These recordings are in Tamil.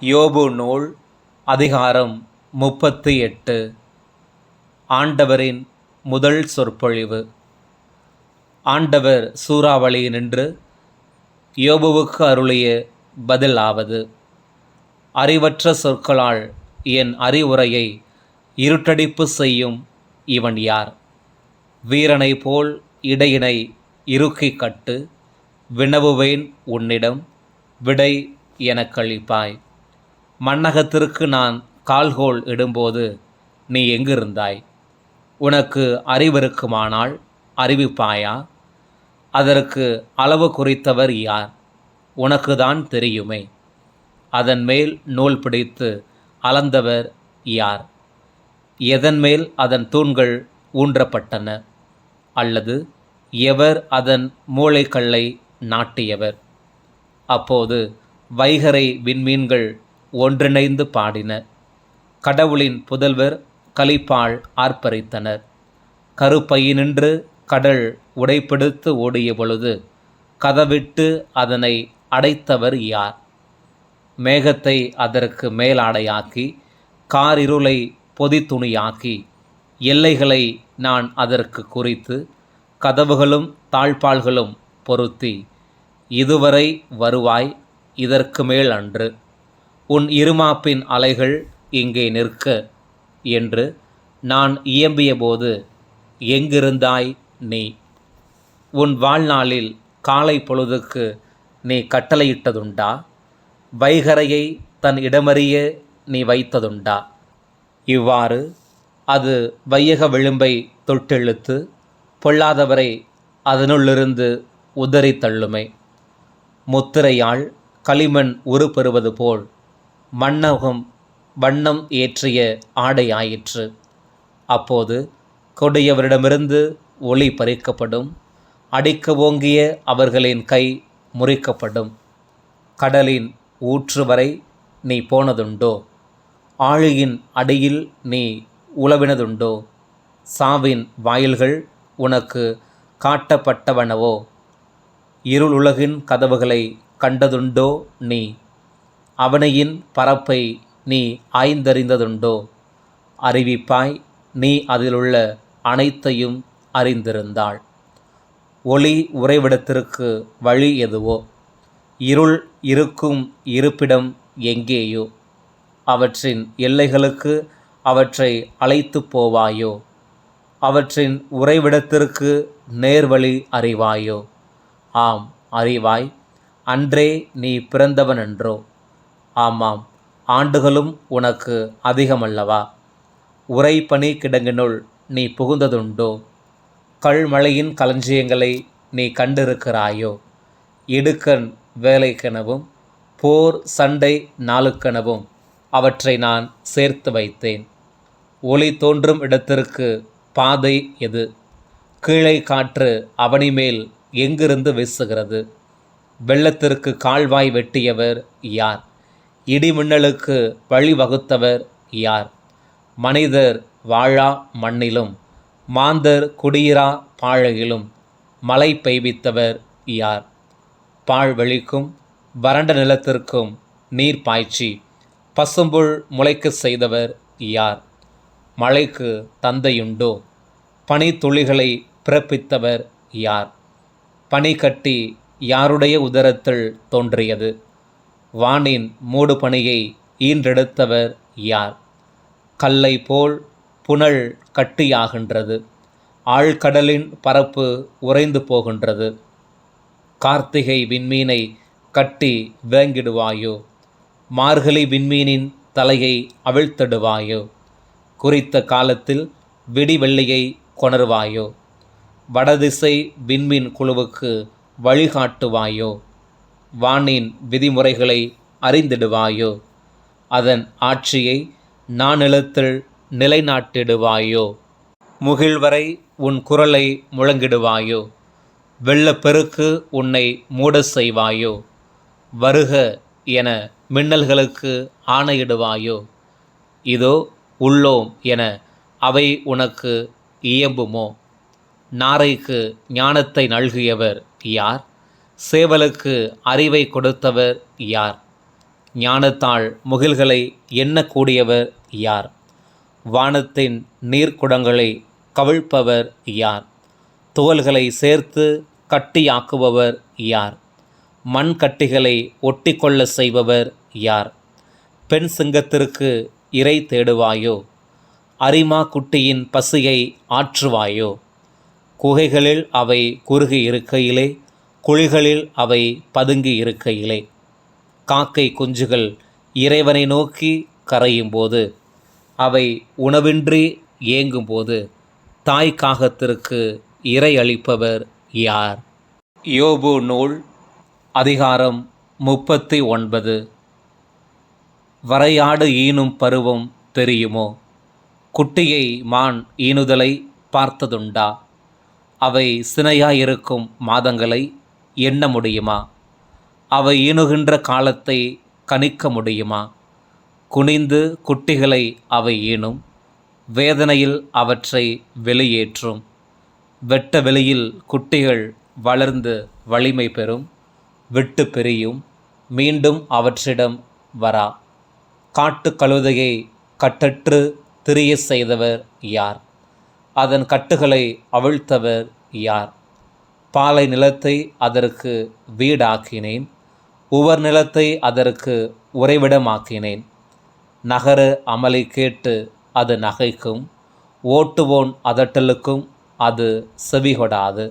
யோபு நூல் அதிகாரம் முப்பத்தி எட்டு. ஆண்டவரின் முதல் சொற்பொழிவு. ஆண்டவர் சூறாவளி நின்று யோபுவுக்கு அருளிய பதிலாவது அறிவற்ற சொற்களால் என் அறிவுரையை இருட்டடிப்பு செய்யும் இவன் யார்? வீரனை போல் இடையினை இறுக்கி கட்டு வினவுவேன் உன்னிடம் விடை எனக்களிப்பாய் மன்னகத்திற்கு நான் கால்கோல் இடும்போது நீ எங்கிருந்தாய்? உனக்கு அறிவிருக்குமானால் அறிவிப்பாயா? அதற்கு அளவு குறித்தவர் யார்? உனக்கு தான் தெரியுமே. அதன் மேல் நூல் பிடித்து அளந்தவர் யார்? எதன் மேல் அதன் தூண்கள் ஊன்றப்பட்டன? அல்லது எவர் அதன் மூளைக்கல்லை நாட்டியவர்? அப்போது வைகரை விண்மீன்கள் ஒன்றிணைந்து பாடின கடவுளின் புதல்வர் கலிப்பாள் ஆர்ப்பரித்தனர். கருப்பையினின்று கடல் உடைப்பிடித்து ஓடிய பொழுது கதவிட்டு அதனை அடைத்தவர் யார்? மேகத்தை அதற்கு மேலாடையாக்கி காரிருளை பொதித்துணியாக்கி எல்லைகளை நான் அதற்கு குறித்து கதவுகளும் தாழ்பாள்களும் பொருத்தி இதுவரை வருவாய் இதற்கு மேல் அன்று. உன் இருமாப்பின் அலைகள் இங்கே நிற்க என்று நான் இயம்பியபோது எங்கிருந்தாய் நீ? உன் வாழ்நாளில் காலை பொழுதுக்கு நீ கட்டளையிட்டதுண்டா? வைகரையை தன் இடமறிய நீ வைத்ததுண்டா? இவ்வாறு அது வையக விளிம்பை தொட்டெழுத்து பொல்லாதவரை அதனுள்ளிருந்து உதறி தள்ளுமே. முத்திரையால் களிமண் உருப்பெறுவது போல் மன்னகம் வண்ணம் ஏற்றிய ஆடை ஆயிற்று. அப்போது கொடியவரிடமிருந்து ஒளி பறிக்கப்படும். அடிக்க ஓங்கிய அவர்களின் கை முறிக்கப்படும். கடலின் ஊற்று வரை நீ போனதுண்டோ? ஆழியின் அடியில் நீ உழவினதுண்டோ சாவின் வாயில்கள் உனக்கு காட்டப்பட்டவனவோ? இருளுலகின் கதவுகளை கண்டதுண்டோ நீ? அவனையின் பரப்பை நீ ஆய்ந்தறிந்ததுண்டோ? அறிவிப்பாய் நீ அதிலுள்ள அனைத்தையும் அறிந்திருந்தாள். ஒளி உறைவிடத்திற்கு வழி எதுவோ? இருள் இருக்கும் இருப்பிடம் எங்கேயோ? அவற்றின் எல்லைகளுக்கு அவற்றை அழைத்து போவாயோ? அவற்றின் உறைவிடத்திற்கு நேர்வழி அறிவாயோ? ஆம் அறிவாய் அன்றே நீ பிறந்தவனென்றோ? ஆமாம் ஆண்டுகளும் உனக்கு அதிகமல்லவா? உறைபனி கிடங்கினுள் நீ புகுந்ததுண்டோ? கல்மழையின் களஞ்சியங்களை நீ கண்டிருக்கிறாயோ? இடுக்கண் வேலைக்கெனவும் போர் சண்டை நாளுக்கெனவும் அவற்றை நான் சேர்த்து வைத்தேன். ஒளி தோன்றும் இடத்திற்கு பாதை எது? கீழே காற்று அவனி மேல் எங்கிருந்து வீசுகிறது? வெள்ளத்திற்கு கால்வாய் வெட்டியவர் யார்? இடிமின்னலுக்கு வழி வகுத்தவர் யார்? மனிதர் வாழா மண்ணிலும் மாந்தர் குடியிரா பாழையிலும் மழை பெய்வித்தவர் யார்? பாழ்வெளிக்கும் வறண்ட நிலத்திற்கும் நீர் பாய்ச்சி பசும்புல் முளைக்க செய்தவர் யார்? மழைக்கு தந்தையுண்டோ? பனித்துளிகளை பிறப்பித்தவர் யார்? பனி கட்டி யாருடைய உதரத்தில் தோன்றியது? வானின் மூடு பணியை ஈன்றெடுத்தவர் யார்? கல்லை போல் புனல் கட்டியாகின்றது. ஆழ்கடலின் பரப்பு உறைந்து போகின்றது. கார்த்திகை விண்மீனை கட்டி வேங்கிடுவாயோ? மார்கழி விண்மீனின் தலையை அவிழ்த்திடுவாயோ? குறித்த காலத்தில் விடிவெள்ளியை கொணர்வாயோ? வடதிசை விண்மீன் குழுவுக்கு வழிகாட்டுவாயோ? வானின் விதிமுறைகளை அறிந்திடுவாயோ? அதன் ஆட்சியை நானிலத்தில் நிலைநாட்டிடுவாயோ? முகிழ்வரை உன் குரலை முழங்கிடுவாயோ? வெள்ளப்பெருக்கு உன்னை மூட செய்வாயோ வருக என மின்னல்களுக்கு ஆணையிடுவாயோ? இதோ உள்ளோம் என அவை உனக்கு இயம்புமோ? நாரைக்கு ஞானத்தை நல்கியவர் யார்? சேவலுக்கு அறிவை கொடுத்தவர் யார்? ஞானத்தால் முகில்களை எண்ணக்கூடியவர் யார்? வானத்தின் நீர்க்குடங்களை கவிழ்ப்பவர் யார்? துவல்களை சேர்த்து கட்டியாக்குபவர் யார்? மண் கட்டிகளை ஒட்டிக்கொள்ள செய்பவர் யார்? பெண் சிங்கத்திற்கு இறை தேடுவாயோ? அரிமா குட்டியின் பசியை ஆற்றுவாயோ? குகைகளில் அவை குறுகி இருக்கையிலே குழிகளில் அவை பதுங்கி இருக்கையிலே. காக்கை குஞ்சுகள் இறைவனை நோக்கி கரையும் போது அவை உணவின்றி ஏங்கும்போது தாய் காகத்திற்கு இறை அளிப்பவர் யார்? யோபு நூல் அதிகாரம் முப்பத்தி ஒன்பது. வரையாடு ஈனும் பருவம் தெரியுமோ? குட்டியை மான் ஈனுதலை பார்த்ததுண்டா? அவை சினையாயிருக்கும் மாதங்களை எண்ண முடியுமா? அவை ஈணுகின்ற காலத்தை கணிக்க முடியுமா? குனிந்து குட்டிகளை அவை ஈனும் வேதனையில் அவற்றை வெளியேற்றும். வெட்ட வெளியில் குட்டிகள் வளர்ந்து வலிமை பெறும். விட்டு பிரியும். மீண்டும் அவற்றிடம் வரா. காட்டு கழுதையை கட்டற்று திரிய செய்தவர் யார்? அதன் கட்டுகளை அவிழ்த்தவர் யார்? பாலை நிலத்தை அதற்கு வீடாக்கினேன். உவர் நிலத்தை அதற்கு உறைவிடமாக்கினேன். நகர அமளி கேட்டு அது நகைக்கும். ஓட்டுவோன் அதட்டலுக்கும் அது செவிகொடாது.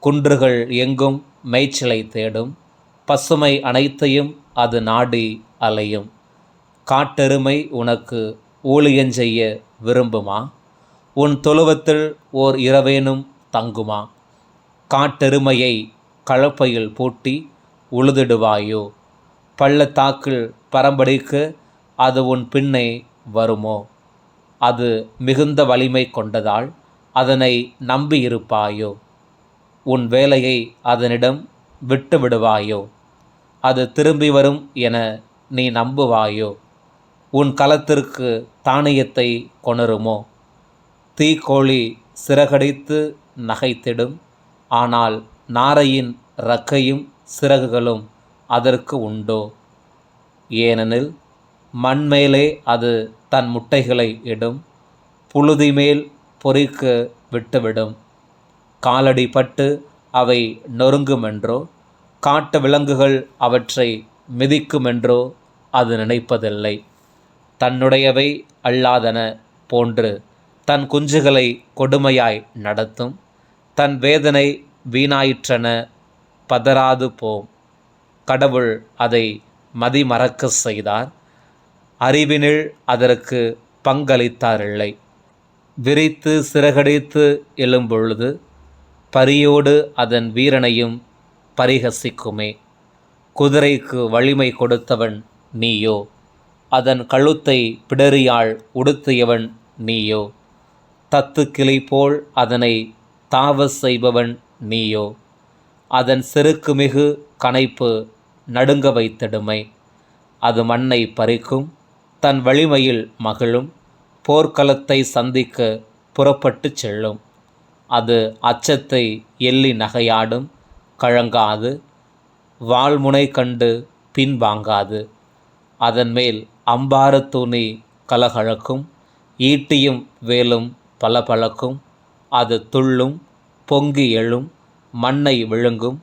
குன்றுகள் எங்கும் மேய்ச்சலை தேடும். பசுமை அனைத்தையும் அது நாடி அலையும். காட்டெருமை உனக்கு ஊழியஞ்செய்ய விரும்புமா? உன் தொழுவத்தில் ஓர் இரவேனும் தங்குமா? காட்டெருமையை கலப்பையில் பூட்டி உழுதிடுவாயோ? பள்ளத்தாக்கில் பரம்படிக்க அது உன் பின்னே வருமோ? அது மிகுந்த வலிமை கொண்டதால் அதனை நம்பியிருப்பாயோ? உன் வேலையை அதனிடம் விட்டு விடுவாயோ அது திரும்பி வரும் என நீ நம்புவாயோ? உன் களத்திற்கு தானியத்தை கொணருமோ? தீக்கோழி சிறகடித்து நகைத்திடும் ஆனால் நாரையின் ரக்கையும் சிறகுகளும் அதற்கு உண்டோ? ஏனெனில் மண்மேலே அது தன் முட்டைகளை இடும் புழுதி மேல் பொறிக்க விட்டுவிடும். காலடி பட்டு அவை நொறுங்குமென்றோ? காட்டு விலங்குகள் அவற்றை மிதிக்குமென்றோ? அது நினைப்பதில்லை. தன்னுடையவை அல்லாதன போன்று தன் குஞ்சுகளை கொடுமையாய் நடத்தும். தன் வேதனை வீணாயிற்றென பதறாது போம் கடவுள் அதை மதிமறக்க செய்தார். அறிவினில் அதற்கு பங்களித்தாரில்லை. விரித்து சிறகடித்து எழும்பொழுது பரியோடு அதன் வீரனையும் பரிகசிக்குமே. குதிரைக்கு வலிமை கொடுத்தவன் நீயோ? அதன் கழுத்தை பிடரியால் உடுத்தியவன் நீயோ? தத்து கிளை போல் அதனை தாவ செய்பவன் நீயோ. அதன் செருக்குமிகு கனைப்பு நடுங்க வைத்திடுமை. அது மண்ணை பறிக்கும் தன் வலிமையில் மகிழும் போர்க்களத்தை சந்திக்க புறப்பட்டுச் செல்லும். அது அச்சத்தை எள்ளி நகையாடும் கழங்காது வாழ்முனை கண்டு பின்வாங்காது அதன் மேல் அம்பார துணி கலகழக்கும் ஈட்டியும் வேலும் பளபளக்கும் அது துள்ளும் பொங்கி எழும் மண்ணை விழுங்கும்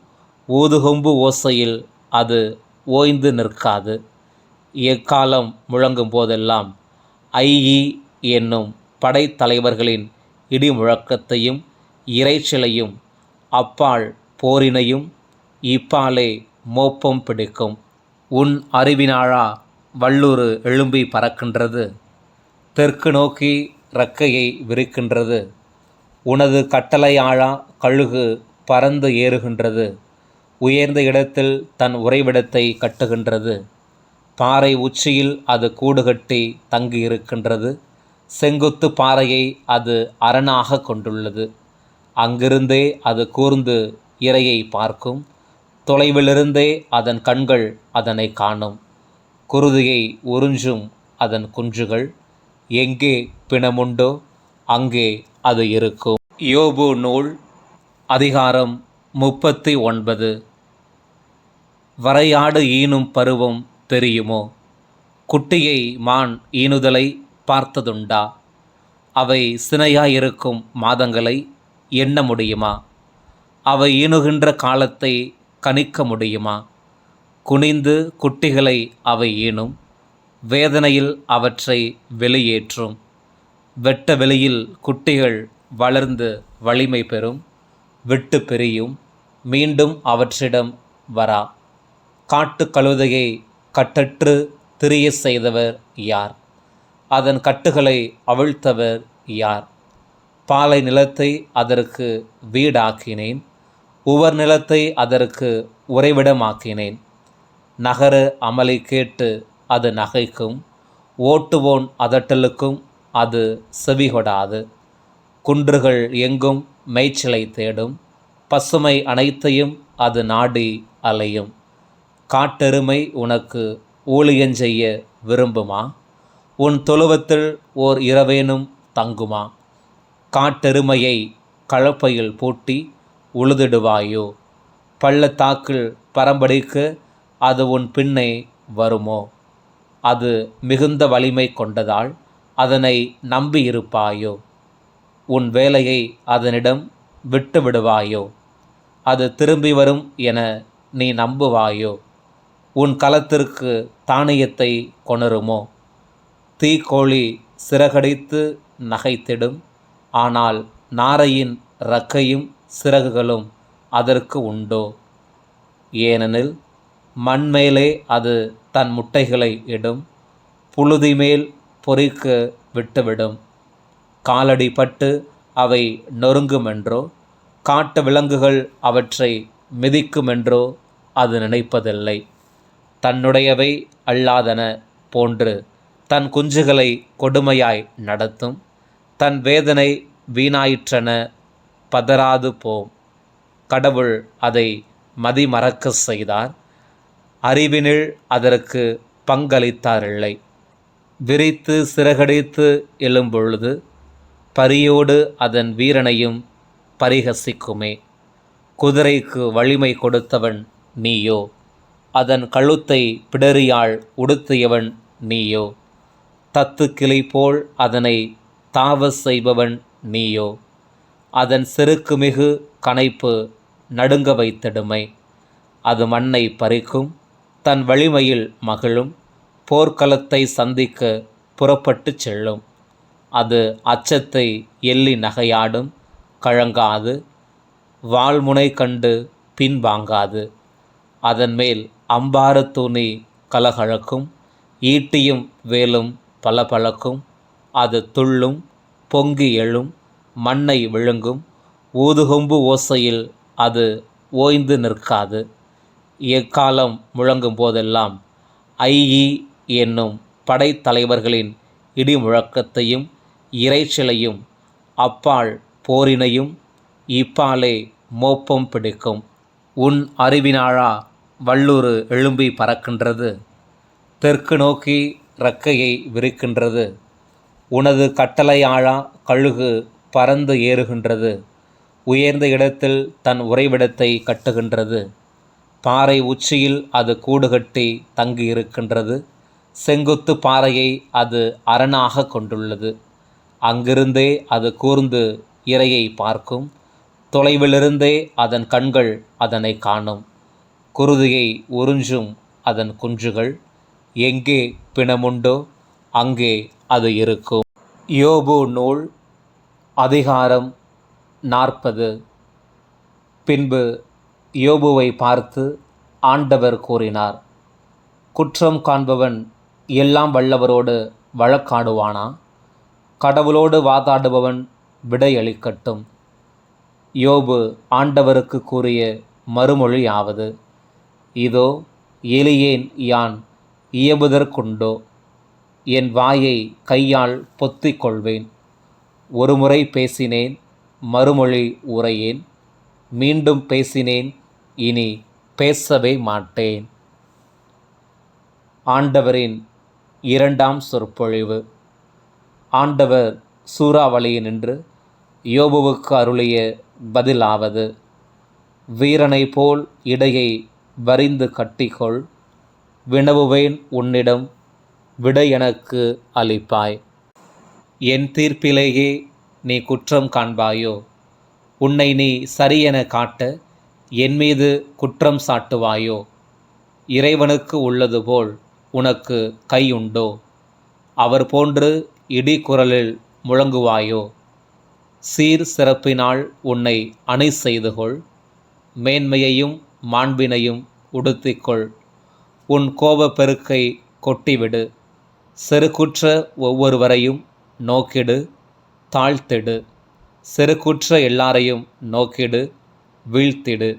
ஊதுகொம்பு ஓசையில் அது ஓய்ந்து நிற்காது. எக்காலம் முழங்கும் போதெல்லாம் ஐஇ என்னும் படைத்தலைவர்களின் இடி முழக்கத்தையும் இறைச்சலையும் அப்பால் போரினையும் இப்பாலே மோப்பம் பிடிக்கும். உன் அறிவினாழா வல்லூறு எழும்பி பறக்கின்றது தெற்கு நோக்கி இறக்கையை விரிக்கின்றது. உனது கட்டளையாழா கழுகு பறந்து ஏறுகின்றது. உயர்ந்த இடத்தில் தன் உறைவிடத்தை கட்டுகின்றது. பாறை உச்சியில் அது கூடு கட்டி தங்கியிருக்கின்றது. செங்குத்து பாறையை அது அரணாக கொண்டுள்ளது. அங்கிருந்தே அது கூர்ந்து இரையை பார்க்கும். தொலைவிலிருந்தே அதன் கண்கள் அதனை காணும். குருதியை உறிஞ்சும் அதன் குஞ்சுகள். எங்கே பிணமுண்டோ அங்கே அது இருக்கும். யோபு நூல் அதிகாரம் முப்பத்தி ஒன்பது. வரையாடு ஈனும் பருவம் தெரியுமோ? குட்டியை மான் ஈனுதலை பார்த்ததுண்டா? அவை சினையாயிருக்கும் மாதங்களை எண்ண முடியுமா? அவை ஈனுகின்ற காலத்தை கணிக்க முடியுமா? குனிந்து குட்டிகளை அவை ஈனும் வேதனையில் அவற்றை வெளியேற்றும். வெட்ட வெளியில் குட்டிகள் வளர்ந்து வலிமை பெறும் விட்டு பிரியும் மீண்டும் அவற்றிடம் வரா. காட்டுக் கழுதையை கட்டற்று திரிய செய்தவர் யார்? அதன் கட்டுகளை அவிழ்த்தவர் யார்? பாலை நிலத்தை அதற்கு வீடாக்கினேன் உவர் நிலத்தை அதற்கு உறைவிடமாக்கினேன். நகர அமளி கேட்டு அது நகைக்கும் ஓட்டுவோன் அதட்டலுக்கும் அது செவிகொடாது. குன்றுகள் எங்கும் மேய்ச்சலை தேடும். பசுமை அனைத்தையும் அது நாடி அலையும். காட்டெருமை உனக்கு ஊழியஞ்செய்ய விரும்புமா? உன் தொழுவத்தில் ஓர் இரவேனும் தங்குமா? காட்டெருமையை கலப்பையில் பூட்டி உழுதிடுவாயோ? பள்ளத்தாக்கில் பரம்படிக்க அது உன் பின்னே வருமோ? அது மிகுந்த வலிமை கொண்டதால் அதனை நம்பியிருப்பாயோ உன் வேலையை அதனிடம் விட்டு விடுவாயோ? அது திரும்பி வரும் என நீ நம்புவாயோ? உன் களத்திற்கு தானியத்தை கொணருமோ? தீக்கோழி சிறகடித்து நகைத்திடும் ஆனால் நாரையின் ரக்கையும் சிறகுகளும் அதற்கு உண்டோ? ஏனெனில் மண்மேலே அது தன் முட்டைகளை இடும் புழுதி மேல் பொறிக்க விட்டுவிடும். காலடி பட்டு அவை நொறுங்குமென்றோ காட்டு விலங்குகள் அவற்றை மிதிக்குமென்றோ அது நினைப்பதில்லை. தன்னுடையவை அல்லாதன போன்று தன் குஞ்சுகளை கொடுமையாய் நடத்தும். தன் வேதனை வீணாயிற்றென பதறாது போம். கடவுள் அதை மதிமறக்க செய்தார். அறிவினில் அதற்கு பங்களித்தாரில்லை விரித்து சிறகடித்து எழும்பொழுது பரியோடு அதன் வீரனையும் பரிகசிக்குமே. குதிரைக்கு வலிமை கொடுத்தவன் நீயோ? அதன் கழுத்தை பிடரியால் உடுத்தியவன் நீயோ? தத்து கிளை போல் அதனை தாவ செய்பவன் நீயோ? அதன் செருக்குமிகு கனைப்பு நடுங்க வைத்திடுமை. அது மண்ணை பறிக்கும் தன் வலிமையில் மகிழும் போர்க்களத்தை சந்திக்க புறப்பட்டு செல்லும். அது அச்சத்தை எள்ளி நகையாடும் கழங்காது வாழ்முனை கண்டு பின்வாங்காது அதன் மேல் அம்பார துணி கலகழக்கும் ஈட்டியும் வேலும் பளபளக்கும் அது துள்ளும் பொங்கி எழும் மண்ணை விழுங்கும் ஊதுகொம்பு ஓசையில் அது ஓய்ந்து நிற்காது. எக்காலம் முழங்கும் போதெல்லாம் ஐஇ என்னும் படைத்தலைவர்களின் இடி முழக்கத்தையும் அப்பால் போரினையும் இப்பாலே மோப்பம் பிடிக்கும். உன் அறிவினாழா வல்லூறு எழும்பி பறக்கின்றது. தெற்கு நோக்கி இறக்கையை விரிக்கின்றது. உனது கட்டளையாழா கழுகு பறந்து ஏறுகின்றது. உயர்ந்த இடத்தில் தன் உறைவிடத்தை கட்டுகின்றது. பாறை உச்சியில் அது கூடுகட்டி தங்கியிருக்கின்றது. செங்குத்து பாறையை அது அரணாக கொண்டுள்ளது. அங்கிருந்தே அது கூர்ந்து இரையை பார்க்கும். தொலைவிலிருந்தே அதன் கண்கள் அதனை காணும். குருதியை உறிஞ்சும் அதன் குஞ்சுகள். எங்கே பிணமுண்டோ அங்கே அது இருக்கும். யோபு நூல் அதிகாரம் நாற்பது. பின்பு யோபுவை பார்த்து ஆண்டவர் கூறினார் குற்றம் காண்பவன் எல்லாம் வல்லவரோடு வழக்காடுவானா? கடவுளோடு வாதாடுபவன் விடையளிக்கட்டும். யோபு ஆண்டவருக்கு கூறிய மறுமொழியாவது இதோ எலியேன் யான் இயம்புதற்குண்டோ என் வாயை கையால் பொத்திக் கொள்வேன். ஒருமுறை பேசினேன் மறுமொழி உரையேன். மீண்டும் பேசினேன் இனி பேசவே மாட்டேன். ஆண்டவரின் இரண்டாம் சொற்பொழிவு. ஆண்டவர் சூறாவளியினின்று யோபுவுக்கு அருளிய பதிலாவது வீரனைப் போல் இடையை வரிந்து கட்டிக்கொள் வினவுவேன் உன்னிடம் விடை எனக்கு அளிப்பாய். என் தீர்ப்பிலேயே நீ குற்றம் காண்பாயோ? உன்னை நீ சரியென காட்ட என் மீது குற்றம் சாட்டுவாயோ? இறைவனுக்கு உள்ளது போல் உனக்கு கையுண்டோ அவர் போன்று இடி குரலில் முழங்குவாயோ? சீர் சிறப்பினால் உன்னை அணை செய்து கொள். மேன்மையையும் மாண்பினையும் உடுத்திக்கொள் உன் கோபப் பெருக்கை கொட்டிவிடு. செருக்குற்ற ஒவ்வொருவரையும் நோக்கிடு. தாழ்த்திடு. செருக்குற்ற எல்லாரையும் நோக்கிடு. வீழ்த்திடு.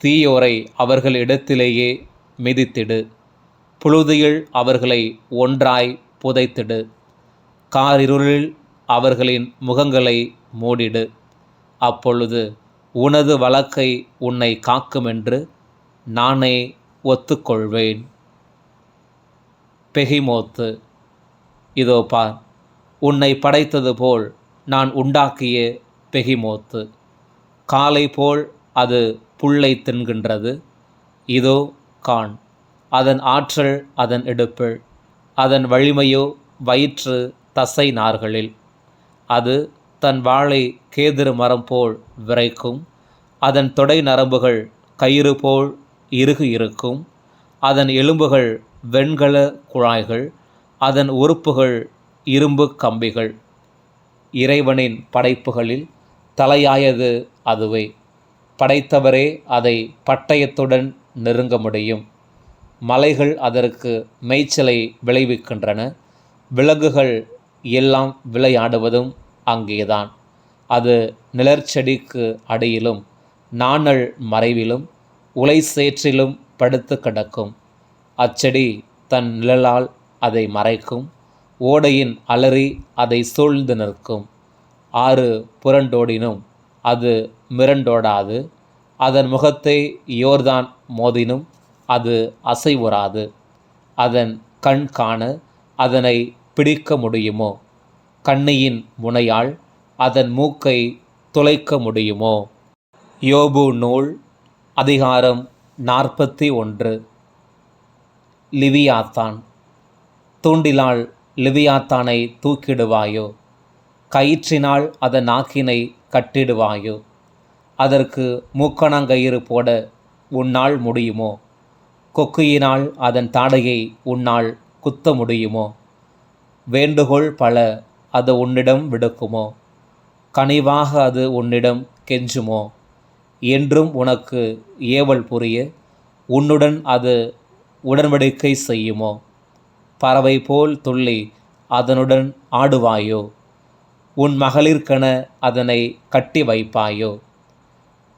தீயோரை அவர்கள் இடத்திலேயே மிதித்திடு. புழுதியில் அவர்களை ஒன்றாய் புதைத்திடு. காரிருளில் அவர்களின் முகங்களை மூடிடு. அப்பொழுது உனது வழக்கை உன்னை காக்குமென்று நானே ஒத்துக்கொள்வேன். பெகிமோத்து இதோ பார் உன்னை படைத்தது போல் நான் உண்டாக்கிய பெகிமோத்து காலை போல் அது புல்லை தின்கின்றது. இதோ கான் அதன் ஆற்றல் அதன் இடுப்பில் அதன் வலிமையோ வயிற்று தசை நார்களில். அது தன் வாளை கேதிரு மரம் போல் விரைக்கும் அதன் தொடை நரம்புகள் கயிறு போல் இறுகு இருக்கும் அதன் எலும்புகள் வெண்கல குழாய்கள் அதன் உறுப்புகள் இரும்பு கம்பிகள். இறைவனின் படைப்புகளில் தலையாயது அதுவே. படைத்தவரே அதை பட்டயத்துடன் நெருங்க முடியும். மலைகள் அதற்கு மேய்ச்சலை விளைவிக்கின்றன. விலங்குகள் எல்லாம் விளையாடுவதும் அங்கேதான். அது நிழற்செடிக்கு அடியிலும் நாணல் மறைவிலும் உலை சேற்றிலும் படுத்து கிடக்கும். அச்செடி தன் நிழலால் அதை மறைக்கும். ஓடையின் அலறி அதை சூழ்ந்து நிற்கும். ஆறு புரண்டோடினும் அது மிரண்டோடாது. அதன் முகத்தை யோர்தான் மோதினும் அது அசைவுறாது அதன் கண் காண அதனை பிடிக்க முடியுமோ? கண்ணியின் முனையால் அதன் மூக்கை துளைக்க முடியுமோ? யோபு நூல் அதிகாரம் நாற்பத்தி ஒன்று. லிவியாத்தான். தூண்டிலால் லிவியாத்தானை தூக்கிடுவாயோ? கயிற்றினால் அதன் நாக்கினை கட்டிடுவாயோ? அதற்கு மூக்கணாங்கயிறு போட உன்னால் முடியுமோ? கொக்கியினால் அதன் தாடையை உன்னால் குத்த முடியுமோ? வேண்டுகோள் பல அது உன்னிடம் விடுக்குமோ? கனிவாக அது உன்னிடம் கெஞ்சுமோ? என்றும் உனக்கு ஏவல் புரிய உன்னுடன் அது உடன்படிக்கை செய்யுமோ? பறவை போல் துள்ளி அதனுடன் ஆடுவாயோ? உன் மகளிர்க்கென அதனை கட்டி வைப்பாயோ?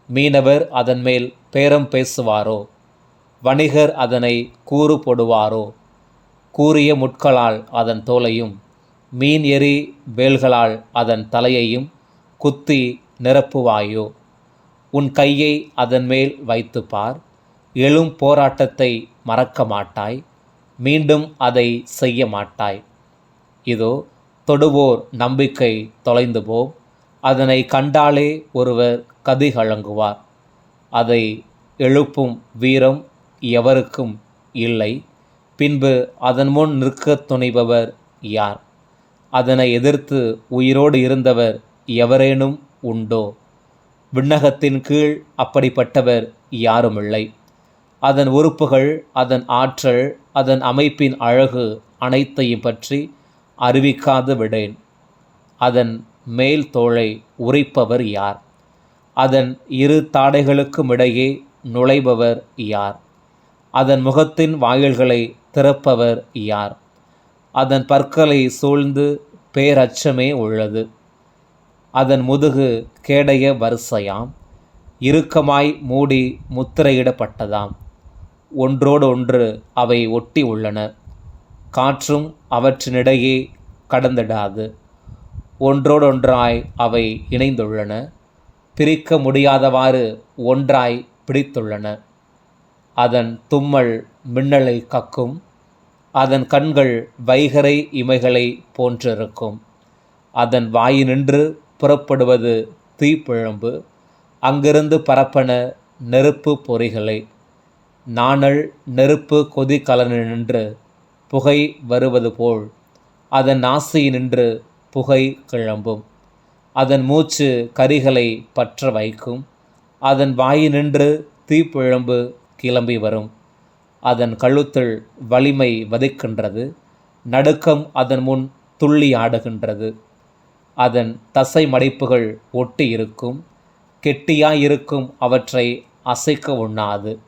மீனவர் அதன் மேல் பேரம் பேசுவாரோ? வணிகர் அதனை கூறு போடுவாரோ கூறிய முட்களால் அதன் தோலையும் மீன் எரி வேல்களால் அதன் தலையையும் குத்தி நிரப்புவாயோ? உன் கையை அதன் மேல் வைத்து பார் எழும் போராட்டத்தை மறக்க மாட்டாய் மீண்டும் அதை செய்ய மாட்டாய். இதோ தொடுவோர் நம்பிக்கை தொலைந்து போம் அதனை கண்டாலே ஒருவர் கதிகழங்குவார் அதை எழுப்பும் வீரம் எவருக்கும் இல்லை. பின்பு அதன் முன் நிற்க துணைபவர் யார்? அதனை எதிர்த்து உயிரோடு இருந்தவர் எவரேனும் உண்டோ? விண்ணகத்தின் கீழ் அப்படிப்பட்டவர் யாருமில்லை. அதன் உறுப்புகள் அதன் ஆற்றல் அதன் அமைப்பின் அழகு அனைத்தையும் பற்றி அறிவிக்காது விடேன். அதன் மேல் தோளை உரைப்பவர் யார்? அதன் இரு தாடைகளுக்கும் இடையே நுழைபவர் யார்? அதன் முகத்தின் வாயில்களை திறப்பவர் யார்? அதன் பற்களை சூழ்ந்து பேரச்சமே உள்ளது. அதன் முதுகு கேடைய வரிசையாம். இறுக்கமாய் மூடி முத்திரையிடப்பட்டதாம். ஒன்றோடு ஒன்று அவை ஒட்டி உள்ளன. காற்றும் அவற்றினிடையே கடந்திடாது. ஒன்றோடொன்றாய் அவை இணைந்துள்ளன. பிரிக்க முடியாதவாறு ஒன்றாய் பிடித்துள்ளன. அதன் தும்மல் மின்னலை கக்கும் அதன் கண்கள் வைகரை இமைகளை போன்றிருக்கும். அதன் வாயினின்று புறப்படுவது தீப்பிழம்பு அங்கிருந்து பரப்பன நெருப்பு பொறிகளை. நாணல் நெருப்பு கொதி புகை வருவது போல் அதன் நாசியினின்று புகை கிளம்பும். அதன் மூச்சு கரிகளை பற்ற வைக்கும் அதன் வாயினின்று தீப்பிழம்பு கிளம்பி வரும். அதன் கழுத்தில் வலிமை வதைக்கின்றது. நடுக்கம் அதன் முன் துள்ளி ஆடுகின்றது. அதன் தசை மடிப்புகள் ஒட்டி இருக்கும். கெட்டியாயிருக்கும் அவற்றை அசைக்க உண்ணாது.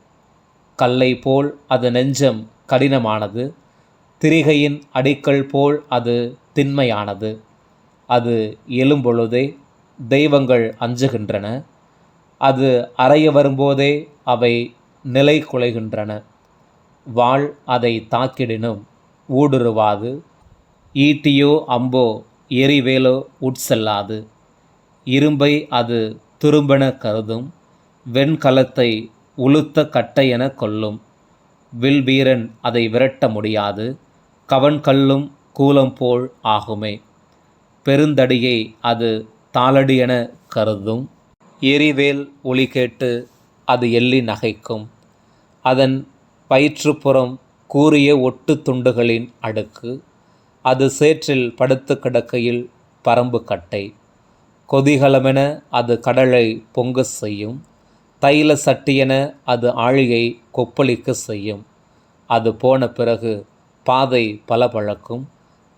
கல்லை போல் அது நெஞ்சம் கடினமானது. திரிகையின் அடிக்கல் போல் அது திண்மையானது. அது எழும்பொழுதே தெய்வங்கள் அஞ்சுகின்றன. அது அறைய வரும்போதே அவை நிலை குலைகின்றன. வாள் அதை தாக்கிடினும் ஊடுருவாது. ஈட்டியோ அம்போ எரிவேலோ உட்செல்லாது. இரும்பை அது துரும்பென கருதும். வெண்கலத்தை உளுத்த கட்டையென கொல்லும். வில் வீரன் அதை விரட்ட முடியாது. கவன்கல்லும் கூலம் போல் ஆகுமே. பெருந்தடியை அது தாளடியென கருதும். எரிவேல் ஒளி கேட்டு அது எள்ளி நகைக்கும். அதன் பயிற்றுப்புறம் கூறிய ஒட்டு துண்டுகளின் அடுக்கு அது சேற்றில் படுத்து கிடக்கையில் பரம்பு கட்டை கொதிகலமென அது கடலை பொங்க செய்யும் தைல சட்டியென அது ஆழியை கொப்பளிக்க செய்யும். அது போன பிறகு பாதை பளபளக்கும்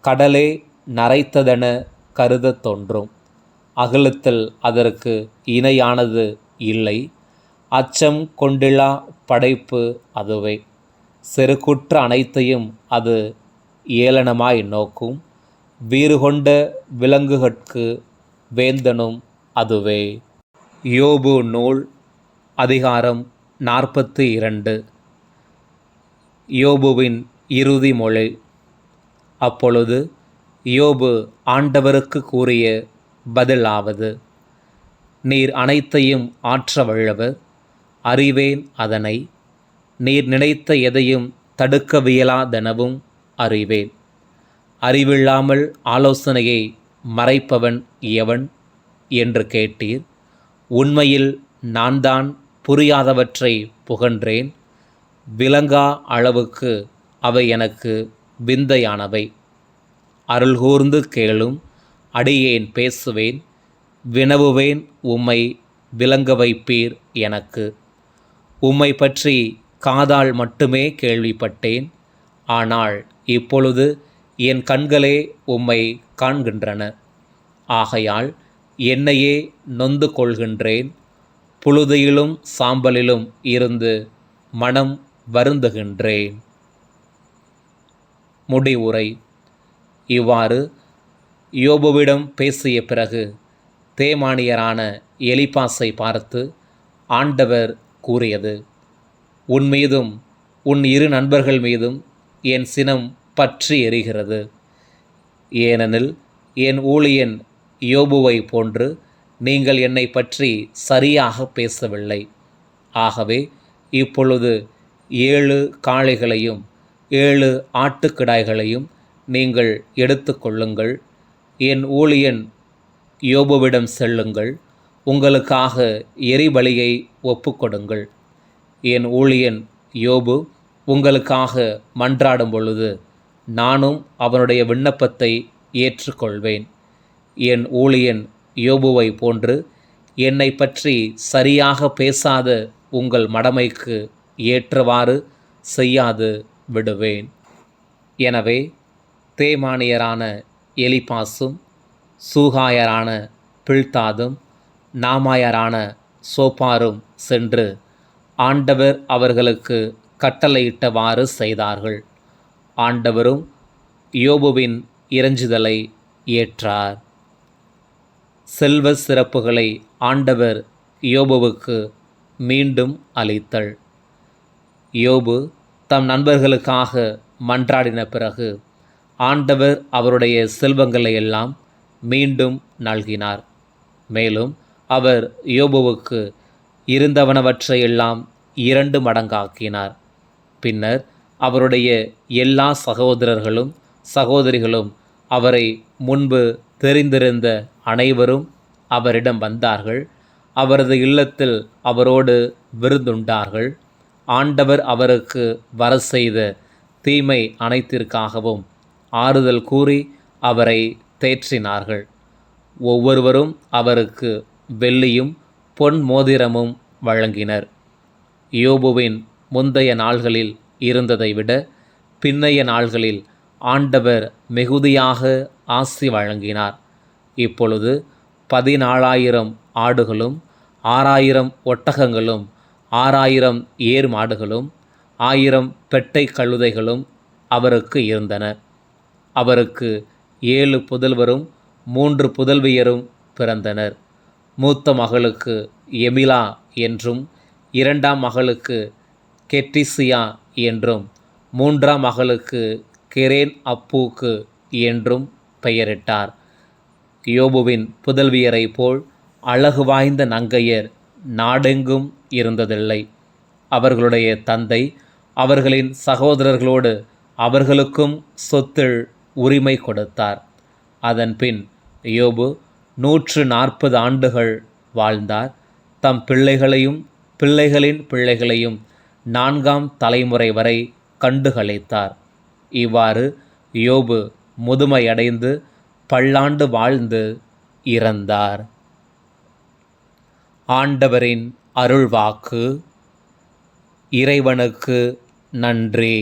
கடலே நரைத்ததென கருதத் தோன்றும். அகலத்தில் அதற்கு இணையானது இல்லை. அச்சம் கொண்டிலா படைப்பு அதுவே. செருக்குற்ற அனைத்தையும் அது ஏளனமாய் நோக்கும். வீறு கொண்ட விலங்குகட்கு வேந்தனும் அதுவே. யோபு நூல் அதிகாரம் நாற்பத்தி இரண்டு. யோபுவின் இறுதி மொழி. அப்பொழுது யோபு ஆண்டவருக்கு கூறிய பதிலாவது நீர் அனைத்தையும் ஆற்ற வல்லவர் அறிவேன் அதனை. நீர் நினைத்த எதையும் தடுக்கவியலாதெனவும் அறிவேன். அறிவில்லாமல் ஆலோசனையை மறைப்பவன் எவன்? என்று கேட்டீர். உண்மையில் நான் தான் புரியாதவற்றை புகன்றேன். விளங்கா அளவுக்கு அவை எனக்கு விந்தையானவை. அருள்கூர்ந்து கேளும் அடியேன் பேசுவேன் வினவுவேன் உம்மை விளங்க வைப்பீர் எனக்கு. உம்மை பற்றி காதால் மட்டுமே கேள்விப்பட்டேன். ஆனால் இப்பொழுது என் கண்களே உம்மை காண்கின்றன. ஆகையால் என்னையே நொந்து கொள்கின்றேன். புழுதியிலும் சாம்பலிலும் இருந்து மனம் வருந்துகின்றேன். முடிவுரை. இவ்வாறு யோபுவிடம் பேசிய பிறகு தேமானியரான எலிபாஸை பார்த்து ஆண்டவர் கூறியது. உன் மீதும் உன் இரு நண்பர்கள் மீதும் என் சினம் பற்றி எரிகிறது. ஏனெனில் என் ஊழியன் யோபுவை போன்று நீங்கள் என்னை பற்றி சரியாக பேசவில்லை. ஆகவே இப்பொழுது ஏழு காளைகளையும் ஏழு ஆட்டுக்கிடாய்களையும் நீங்கள் எடுத்துக்கொள்ளுங்கள் என் ஊழியன் யோபுவிடம் செல்லுங்கள். உங்களுக்காக எரிபலியை ஒப்புக்கொடுங்கள். என் ஊழியன் யோபு உங்களுக்காக மன்றாடும் பொழுது நானும் அவனுடைய விண்ணப்பத்தை ஏற்றுக்கொள்வேன். என் ஊழியன் யோபுவை போன்று என்னை பற்றி சரியாக பேசாத உங்கள் மடமைக்கு ஏற்றவாறு செய்யாது விடுவேன். எனவே தேமானியரான எலிபாசும் சூகாயரான பிழ்தாதும் நாமாயரான சோப்பாரும் சென்று ஆண்டவர் அவர்களுக்கு கட்டளையிட்டவாறு செய்தார்கள். ஆண்டவரும் யோபுவின் இறைஞ்சுதலை ஏற்றார். செல்வ சிறப்புகளை ஆண்டவர் யோபுவுக்கு மீண்டும் அளித்தல். யோபு தம் நண்பர்களுக்காக மன்றாடின பிறகு ஆண்டவர் அவருடைய செல்வங்களை எல்லாம் மீண்டும் நல்கினார். மேலும் அவர் யோபுவுக்கு இருந்தவனவற்றையெல்லாம் இரண்டு மடங்காக்கினார். பின்னர் அவருடைய எல்லா சகோதரர்களும் சகோதரிகளும் அவரை முன்பு தெரிந்திருந்த அனைவரும் அவரிடம் வந்தார்கள். அவரது இல்லத்தில் அவரோடு விருந்துண்டார்கள். ஆண்டவர் அவருக்கு வர செய்த தீமை அனைத்திற்காகவும் ஆறுதல் கூறி அவரை தேற்றினார்கள். ஒவ்வொருவரும் அவருக்கு வெள்ளியும் பொன் மோதிரமும் வழங்கினர். யோபுவின் முந்தைய நாள்களில் இருந்ததை விட பின்னைய நாள்களில் ஆண்டவர் மிகுதியாக ஆசி வழங்கினார். இப்பொழுது பதினாலாயிரம் ஆடுகளும் ஆறாயிரம் ஒட்டகங்களும் ஆறாயிரம் ஏர் மாடுகளும் ஆயிரம் பெட்டை கழுதைகளும் அவருக்கு இருந்தன. அவருக்கு ஏழு புதல்வரும் மூன்று புதல்வியரும் பிறந்தனர். மூத்த மகளுக்கு எமிலா என்றும் இரண்டாம் மகளுக்கு கெட்டிசியா என்றும் மூன்றாம் மகளுக்கு கெரேன் அப்பூக்கு என்றும் பெயரிட்டார். யோபுவின் புதல்வியரை போல் அழகு வாய்ந்த நங்கையர் நாடெங்கும் இருந்ததில்லை. அவர்களுடைய தந்தை அவர்களின் சகோதரர்களோடு அவர்களுக்கும் சொத்தில் உரிமை கொடுத்தார். அதன்பின் யோபு நூற்று நாற்பது ஆண்டுகள் வாழ்ந்தார். தம் பிள்ளைகளையும் பிள்ளைகளின் பிள்ளைகளையும் நான்காம் தலைமுறை வரை கண்டுகளைத்தார். இவ்வாறு யோபு முதுமையடைந்து பல்லாண்டு வாழ்ந்து இறந்தார். ஆண்டவரின் அருள்வாக்கு இறைவனுக்கு நன்றி.